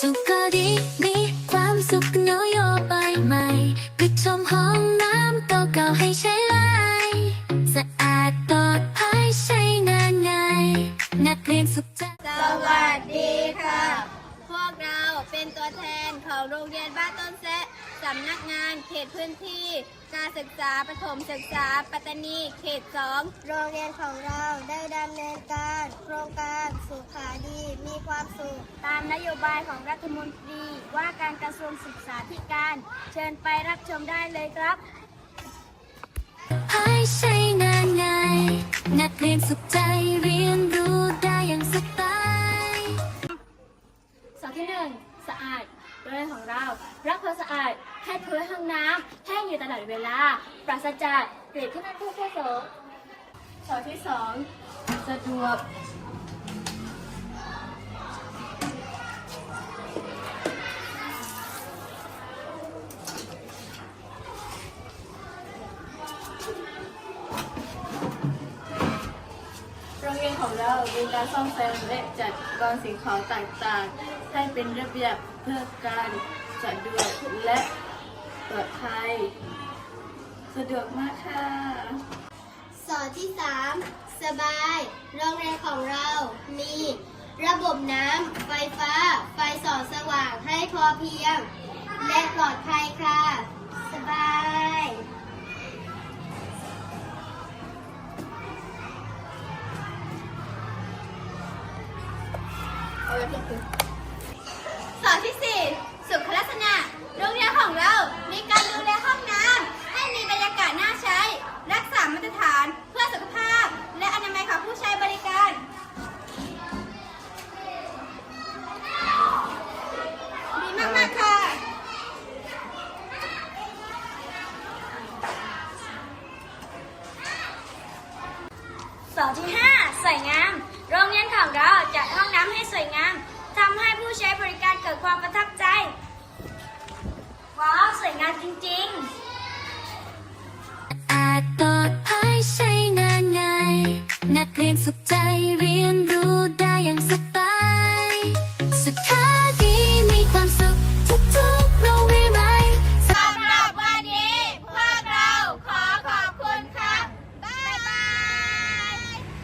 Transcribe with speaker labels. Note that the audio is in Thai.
Speaker 1: สุขก็ดีมีความสุขโยโย่ไปใหม่ปิชมห้องน้ำเก่าๆให้ใช้ไลสะอาดปลอดภัยใช้งานง่ายนักเรียนสุขใจ
Speaker 2: สวัสดีค่ะ พวกเราเป็นตัวแทนของโรงเรียนบ้านต้นแซะ สำนักงานเขตพื้นที่ การศึกษาประถมศึกษา ปัตตานีเขตสอง
Speaker 3: โรงเรียนของเราได้ดำเนินการ โครงการสุขาดีมีความสุข
Speaker 4: ตามนโยบายของรัฐมนตรีว่าการกระทร
Speaker 5: วงศ
Speaker 4: ึกษาธิกา
Speaker 5: ร
Speaker 4: เชิญไปรับชมได้
Speaker 6: เลยครับ
Speaker 1: ไม่ใช่งานง่ายนักเรียนสุขใจ
Speaker 6: ให้พื้นห้องน้ำแห้งอยู่ตลอดเวลา ปราศจากกลิ่นที่นั่นผู้ผู้โสม
Speaker 7: สอที่สองสะดวกโรงเรียนของเรามีการซ่อมแซมและจัดวางสิ่งของต่างๆ ให้เป็นระเบียบเพื่อการสะดวกและ ปลอดภัย สะดวกมากค่ะ
Speaker 3: สอนที่ 3 สบาย โรงเรียนของเรามี ระบบน้ำไฟฟ้า ไฟส่องสว่างให้พอเพียง และปลอดภัยค่ะ สบาย
Speaker 7: ส
Speaker 5: 2 ที่ 5 สวยงาม
Speaker 4: โรงเรียนของเร
Speaker 5: าจัดห้อง
Speaker 4: น้ำ
Speaker 5: ให้สวยงาม
Speaker 4: ทำให้ผู
Speaker 5: ้ใช้บริการเกิดความประทับใจ ว้าว สวยงามจริง ๆ
Speaker 1: อาจปลอดภัยใช้งานงนักเรียนสุขใจเรียนรู้